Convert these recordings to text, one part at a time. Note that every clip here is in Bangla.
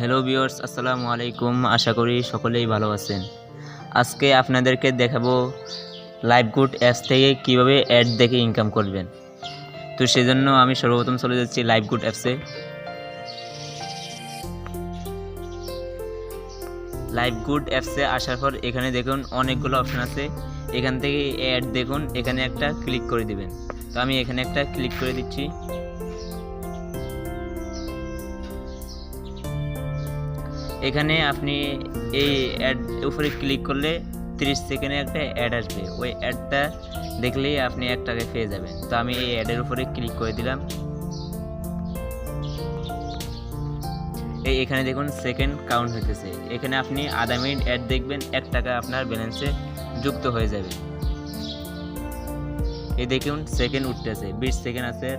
হ্যালো ভিউয়ার্স আসসালামু আলাইকুম। আশা করি সকলেই ভালো আছেন। আজকে আপনাদেরকে দেখাবো লাইভ গুড অ্যাপস থেকে কীভাবে অ্যাড দেখে ইনকাম করবেন। তো সেজন্য আমি সর্বপ্রথম চলে যাচ্ছি লাইভ গুড অ্যাপসে লাইভ গুড অ্যাপসে আসার পর এখানে দেখুন অনেকগুলো অপশন আছে। এখান থেকে অ্যাড দেখুন, এখানে একটা ক্লিক করে দিবেন। তো আমি এখানে একটা ক্লিক করে দিচ্ছি। এখানে আপনি এই অ্যাড উপরে ক্লিক করলে তিরিশ সেকেন্ডে একটা অ্যাড আসবে। ওই অ্যাডটা দেখলেই আপনি এক টাকায় পেয়ে যাবেন। তো আমি এই অ্যাডের উপরে ক্লিক করে দিলাম। এই এখানে দেখুন সেকেন্ড কাউন্ট হইতেছে। এখানে আপনি আধা মিনিট অ্যাড দেখবেন, এক টাকা আপনার ব্যালেন্সে যুক্ত হয়ে যাবে। এই দেখুন সেকেন্ড উঠতেছে। বিশ সেকেন্ড আছে।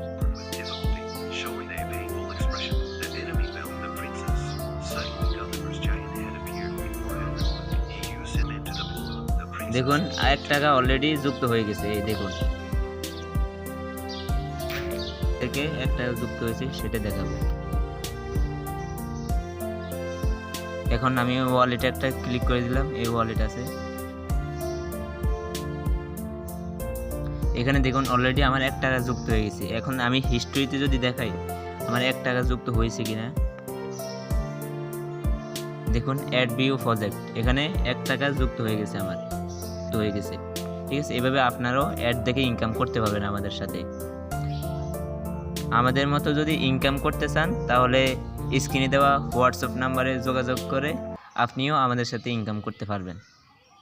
দেখুন এক টাকা অলরেডি যুক্ত হয়ে গেছে, এই দেখুন। থেকে এক টাকা যুক্ত হয়েছে, সেটা দেখাবো। এখন আমি ওয়ালেটে একটা ক্লিক করে দিলাম, এই ওয়ালেট আছে। এখানে দেখুন অলরেডি আমার এক টাকা যুক্ত হয়ে গেছে। এখন আমি হিস্ট্রিতে যদি দেখাই, আমার এক টাকা যুক্ত হয়েছে কিনা? দেখুন অ্যাড বিউ প্রজেক্ট এখানে এক টাকা যুক্ত হয়ে গেছে আমার। যুক্ত হয়ে গেছে। ঠিক আছে? এভাবে আপনারাও অ্যাড দেখে ইনকাম করতে পারবেন আমাদের সাথে। আমাদের মতো যদি ইনকাম করতে চান, তাহলে স্ক্রিনে দেওয়া হোয়াটসঅ্যাপ নাম্বারে যোগাযোগ করে আপনিও আমাদের সাথে ইনকাম করতে পারবেন।